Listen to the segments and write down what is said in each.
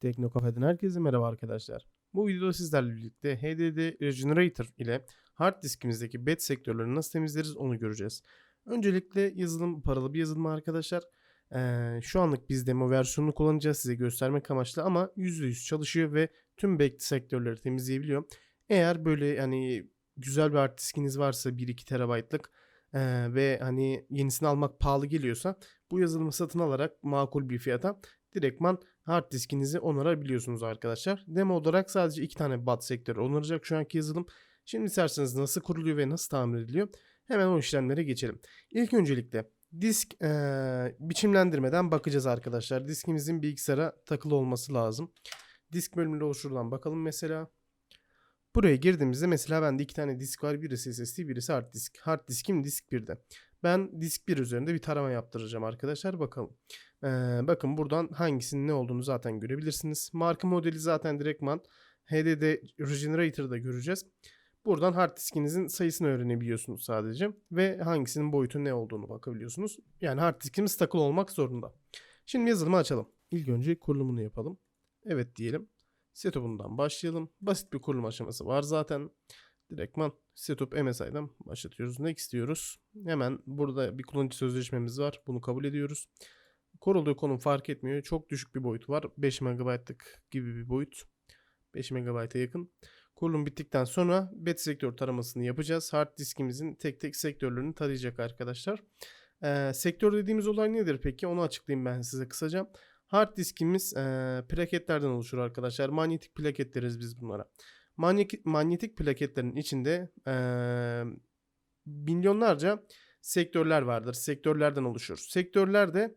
Tekno Kafe'den herkese merhaba arkadaşlar. Bu videoda sizlerle birlikte HDD Regenerator ile hard diskimizdeki bed sektörlerini nasıl temizleriz onu göreceğiz. Öncelikle yazılım paralı bir yazılım arkadaşlar. Ee, şu anlık biz demo versiyonunu kullanacağız size göstermek amaçlı ama %100 çalışıyor ve tüm bed sektörleri temizleyebiliyor. Eğer böyle yani güzel bir hard diskiniz varsa 1-2 terabaytlık ee, ve hani yenisini almak pahalı geliyorsa bu yazılımı satın alarak makul bir fiyata direktman hard diskinizi onarabiliyorsunuz arkadaşlar. Demo olarak sadece iki tane bat sektörü onaracak şu anki yazılım. Şimdi isterseniz nasıl kuruluyor ve nasıl tamir ediliyor hemen o işlemlere geçelim. İlk öncelikle disk eee, biçimlendirmeden bakacağız arkadaşlar. Diskimizin bilgisayara takılı olması lazım. Disk bölümünde oluşturulan bakalım mesela. Buraya girdiğimizde mesela bende iki tane disk var. Birisi SSD birisi hard disk. Hard diskim disk 1'de. Ben disk 1 üzerinde bir tarama yaptıracağım arkadaşlar. Bakalım. Ee, bakın buradan hangisinin ne olduğunu zaten görebilirsiniz. Marka modeli zaten direktman HDD Regenerator'da göreceğiz. Buradan hard diskinizin sayısını öğrenebiliyorsunuz sadece. Ve hangisinin boyutu ne olduğunu bakabiliyorsunuz. Yani hard diskimiz takılı olmak zorunda. Şimdi yazılımı açalım. İlk önce kurulumunu yapalım. Evet diyelim. Setup'undan başlayalım. Basit bir kurulum aşaması var zaten. Direktman setup MSI'dan başlatıyoruz. Next diyoruz. Hemen burada bir kullanıcı sözleşmemiz var. Bunu kabul ediyoruz. Korulduğu konum fark etmiyor. Çok düşük bir boyutu var. 5 MB'lık gibi bir boyut. 5 MB'a yakın. Kurulum bittikten sonra bet sektör taramasını yapacağız. Hard diskimizin tek tek sektörlerini tarayacak arkadaşlar. Ee, sektör dediğimiz olay nedir peki? Onu açıklayayım ben size kısaca. Hard diskimiz e, plaketlerden oluşur arkadaşlar. Manyetik plaket deriz biz bunlara. Manyetik, manyetik plaketlerin içinde e, milyonlarca sektörler vardır. Sektörlerden oluşur. Sektörler de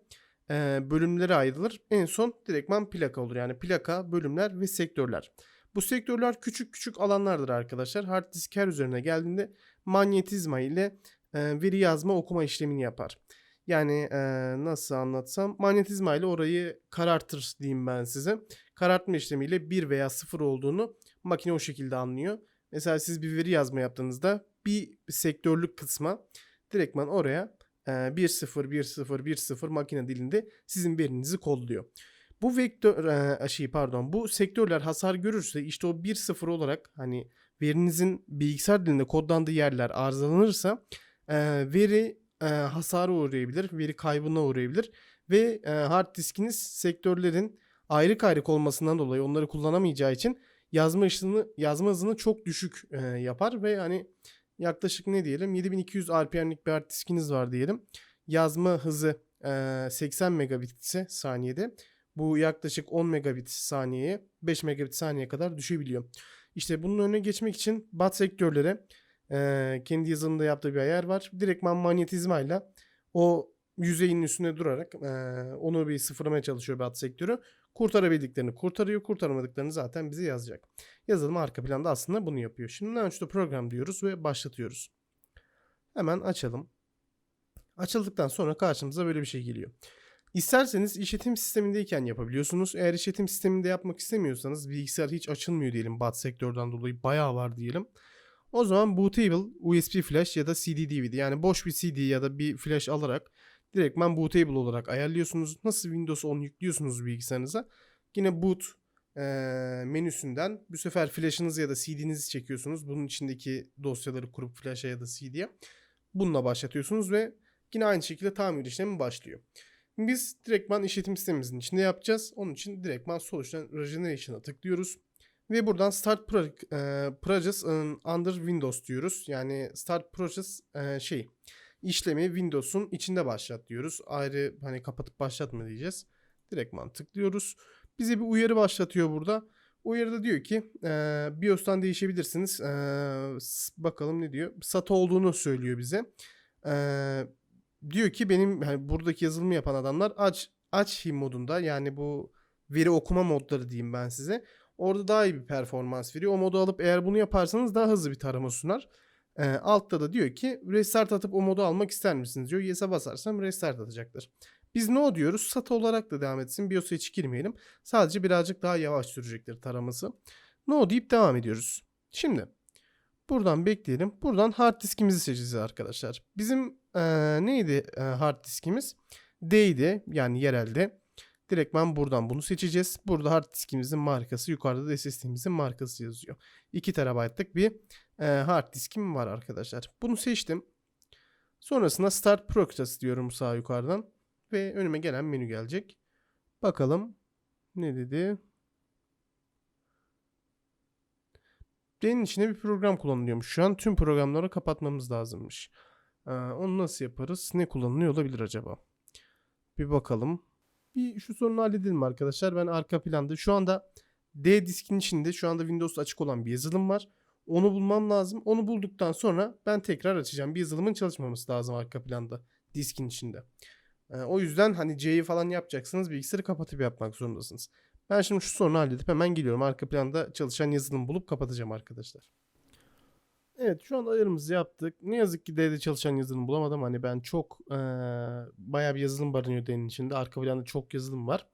e, bölümlere ayrılır. En son direktman plaka olur. Yani plaka, bölümler ve sektörler. Bu sektörler küçük küçük alanlardır arkadaşlar. Hard disk her üzerine geldiğinde manyetizma ile e, veri yazma okuma işlemini yapar. Yani e, nasıl anlatsam manyetizma ile orayı karartır diyeyim ben size. Karartma işlemiyle 1 veya 0 olduğunu makine o şekilde anlıyor. Mesela siz bir veri yazma yaptığınızda bir sektörlük kısma direktman oraya 1-0 1-0 1-0 makine dilinde sizin verinizi kodluyor. Bu vektör şey pardon bu sektörler hasar görürse işte o 1-0 olarak hani verinizin bilgisayar dilinde kodlandığı yerler arızalanırsa veri hasara uğrayabilir, veri kaybına uğrayabilir ve hard diskiniz sektörlerin ayrı ayrık olmasından dolayı onları kullanamayacağı için yazma hızını yazma hızını çok düşük yapar ve hani yaklaşık ne diyelim 7200 RPM'lik bir hard diskiniz var diyelim. Yazma hızı e, 80 megabit ise saniyede bu yaklaşık 10 megabit saniyeye 5 megabit saniye kadar düşebiliyor. İşte bunun önüne geçmek için bat sektörlere kendi yazılımında yaptığı bir ayar var. Direktman manyetizmayla o yüzeyin üstüne durarak onu bir sıfırlamaya çalışıyor bat sektörü. Kurtarabildiklerini kurtarıyor. Kurtaramadıklarını zaten bize yazacak. Yazılım arka planda aslında bunu yapıyor. Şimdi launch the program diyoruz ve başlatıyoruz. Hemen açalım. Açıldıktan sonra karşımıza böyle bir şey geliyor. İsterseniz işletim sistemindeyken yapabiliyorsunuz. Eğer işletim sisteminde yapmak istemiyorsanız bilgisayar hiç açılmıyor diyelim bat sektörden dolayı bayağı var diyelim. O zaman bootable USB flash ya da CD DVD yani boş bir CD ya da bir flash alarak direktman bootable olarak ayarlıyorsunuz. Nasıl Windows 10 yüklüyorsunuz bilgisayarınıza. Yine boot e, menüsünden bu sefer flash'ınızı ya da CD'nizi çekiyorsunuz. Bunun içindeki dosyaları kurup flash'a ya da CD'ye bununla başlatıyorsunuz ve yine aynı şekilde tamir işlemi başlıyor. Biz direktman işletim sistemimizin içinde yapacağız. Onun için direktman Solution Regeneration'a tıklıyoruz. Ve buradan Start Pro, e, Process Under Windows diyoruz. Yani Start Process e, şey işlemi Windows'un içinde başlat diyoruz. Ayrı hani kapatıp başlatma diyeceğiz. Direktman tıklıyoruz. Bize bir uyarı başlatıyor burada. Uyarıda diyor ki e, BIOS'tan değişebilirsiniz. E, bakalım ne diyor. SATA olduğunu söylüyor bize. E, diyor ki benim hani buradaki yazılımı yapan adamlar aç aç modunda yani bu veri okuma modları diyeyim ben size. Orada daha iyi bir performans veriyor. O modu alıp eğer bunu yaparsanız daha hızlı bir tarama sunar. E, altta da diyor ki restart atıp o modu almak ister misiniz diyor. Yes'e basarsam restart atacaktır. Biz no diyoruz. SATA olarak da devam etsin. BIOS'a hiç girmeyelim. Sadece birazcık daha yavaş sürecektir taraması. No deyip devam ediyoruz. Şimdi buradan bekleyelim. Buradan hard diskimizi seçeceğiz arkadaşlar. Bizim e, neydi e, hard diskimiz? D'ydi yani yerelde. Direktman buradan bunu seçeceğiz. Burada hard diskimizin markası yukarıda da SSD'mizin markası yazıyor. 2 TB'lık bir e, hard diskim var arkadaşlar. Bunu seçtim. Sonrasında Start Process diyorum sağ yukarıdan. Ve önüme gelen menü gelecek. Bakalım ne dedi? D'nin içinde bir program kullanılıyormuş. Şu an tüm programları kapatmamız lazımmış. Ee, onu nasıl yaparız? Ne kullanılıyor olabilir acaba? Bir bakalım. Bir şu sorunu halledelim arkadaşlar. Ben arka planda şu anda D diskin içinde şu anda Windows açık olan bir yazılım var. Onu bulmam lazım. Onu bulduktan sonra ben tekrar açacağım. Bir yazılımın çalışmaması lazım arka planda diskin içinde. Ee, o yüzden hani C'yi falan yapacaksınız bilgisayarı kapatıp yapmak zorundasınız. Ben şimdi şu sorunu halledip hemen geliyorum. Arka planda çalışan yazılım bulup kapatacağım arkadaşlar. Evet şu an ayarımızı yaptık. Ne yazık ki D'de çalışan yazılım bulamadım. Hani ben çok ee, bayağı bir yazılım barınıyor D'nin içinde. Arka planda çok yazılım var.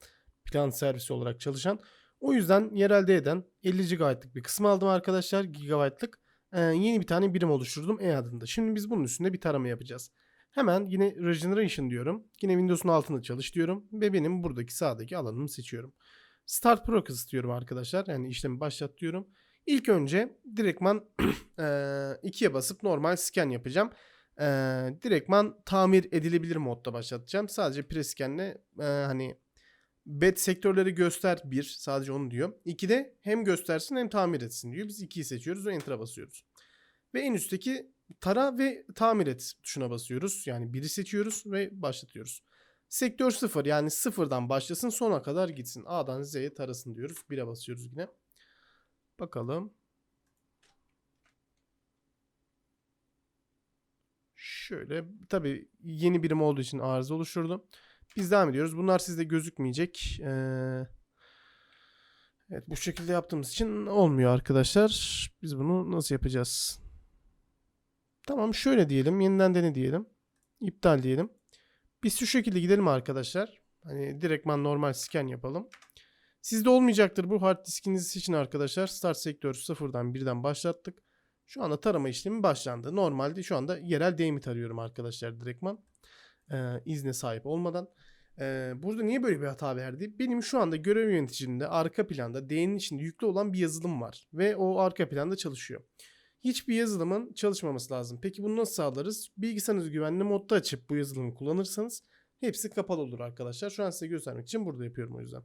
Plan servisi olarak çalışan. O yüzden yerel D'den 50 GB'lık bir kısım aldım arkadaşlar. Gigabyte'lık. Ee, yeni bir tane birim oluşturdum E adında. Şimdi biz bunun üstünde bir tarama yapacağız. Hemen yine Regeneration diyorum. Yine Windows'un altında çalış diyorum. Ve benim buradaki sağdaki alanımı seçiyorum. Start Process diyorum arkadaşlar. Yani işlemi başlat diyorum. İlk önce direktman 2'ye basıp normal scan yapacağım. E, direktman tamir edilebilir modda başlatacağım. Sadece prescan'le e, hani bed sektörleri göster bir sadece onu diyor. 2'de hem göstersin hem tamir etsin diyor. Biz 2'yi seçiyoruz ve enter'a basıyoruz. Ve en üstteki tara ve tamir et tuşuna basıyoruz. Yani biri seçiyoruz ve başlatıyoruz. Sektör 0 yani sıfırdan başlasın sona kadar gitsin. A'dan Z'ye tarasın diyoruz. 1'e basıyoruz yine. Bakalım. Şöyle tabi yeni birim olduğu için arıza oluşturdu. Biz devam ediyoruz. Bunlar sizde gözükmeyecek. Ee, evet bu şekilde yaptığımız için olmuyor arkadaşlar. Biz bunu nasıl yapacağız? Tamam şöyle diyelim. Yeniden dene diyelim. İptal diyelim. Biz şu şekilde gidelim arkadaşlar. Hani direktman normal scan yapalım. Sizde olmayacaktır bu hard diskinizi için arkadaşlar. Start sektör sıfırdan birden başlattık. Şu anda tarama işlemi başlandı. Normalde şu anda yerel DM'i tarıyorum arkadaşlar direktman. Ee, izne sahip olmadan. Ee, burada niye böyle bir hata verdi? Benim şu anda görev yöneticimde arka planda D'nin içinde yüklü olan bir yazılım var. Ve o arka planda çalışıyor. Hiçbir yazılımın çalışmaması lazım. Peki bunu nasıl sağlarız? Bilgisayarınızı güvenli modda açıp bu yazılımı kullanırsanız hepsi kapalı olur arkadaşlar. Şu an size göstermek için burada yapıyorum o yüzden.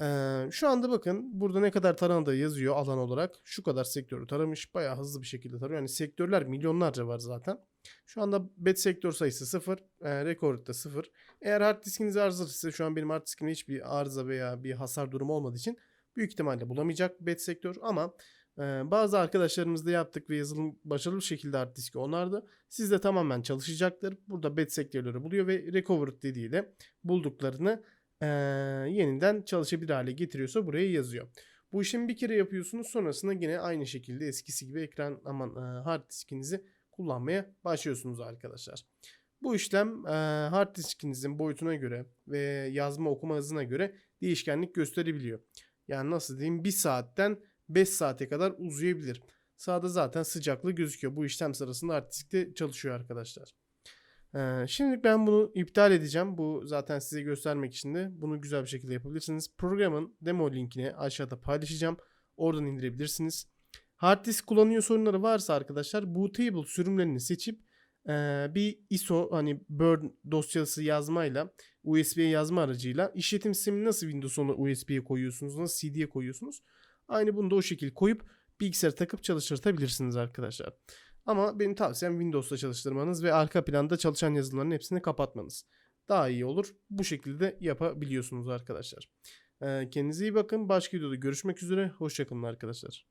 Ee, şu anda bakın burada ne kadar taradığı yazıyor alan olarak. Şu kadar sektörü taramış. Bayağı hızlı bir şekilde tarıyor. Yani sektörler milyonlarca var zaten. Şu anda bet sektör sayısı 0. E, rekord da 0. Eğer hard diskiniz arızalısı şu an benim hard diskimde hiçbir arıza veya bir hasar durumu olmadığı için büyük ihtimalle bulamayacak bet sektör ama e, bazı arkadaşlarımızda yaptık ve yazılım başarılı bir şekilde hard diski onardı. Sizde tamamen çalışacaktır. Burada bet sektörleri buluyor ve recovered dediğiyle bulduklarını e, yeniden çalışabilir hale getiriyorsa buraya yazıyor. Bu işlemi bir kere yapıyorsunuz sonrasında yine aynı şekilde eskisi gibi ekran aman e, hard diskinizi kullanmaya başlıyorsunuz arkadaşlar. Bu işlem e, hard diskinizin boyutuna göre ve yazma okuma hızına göre değişkenlik gösterebiliyor. Yani nasıl diyeyim 1 saatten 5 saate kadar uzayabilir. Sağda zaten sıcaklığı gözüküyor. Bu işlem sırasında hard diskte çalışıyor arkadaşlar. Ee, şimdi ben bunu iptal edeceğim. Bu zaten size göstermek için de bunu güzel bir şekilde yapabilirsiniz. Programın demo linkini aşağıda paylaşacağım. Oradan indirebilirsiniz. Hard disk kullanıyor sorunları varsa arkadaşlar bootable sürümlerini seçip e, bir ISO hani burn dosyası yazmayla USB'ye yazma aracıyla işletim sistemini nasıl Windows'u USB'ye koyuyorsunuz, nasıl CD'ye koyuyorsunuz. Aynı bunu da o şekilde koyup bilgisayara takıp çalıştırtabilirsiniz arkadaşlar. Ama benim tavsiyem Windows'ta çalıştırmanız ve arka planda çalışan yazılımların hepsini kapatmanız. Daha iyi olur. Bu şekilde yapabiliyorsunuz arkadaşlar. Kendinize iyi bakın. Başka videoda görüşmek üzere. Hoşçakalın arkadaşlar.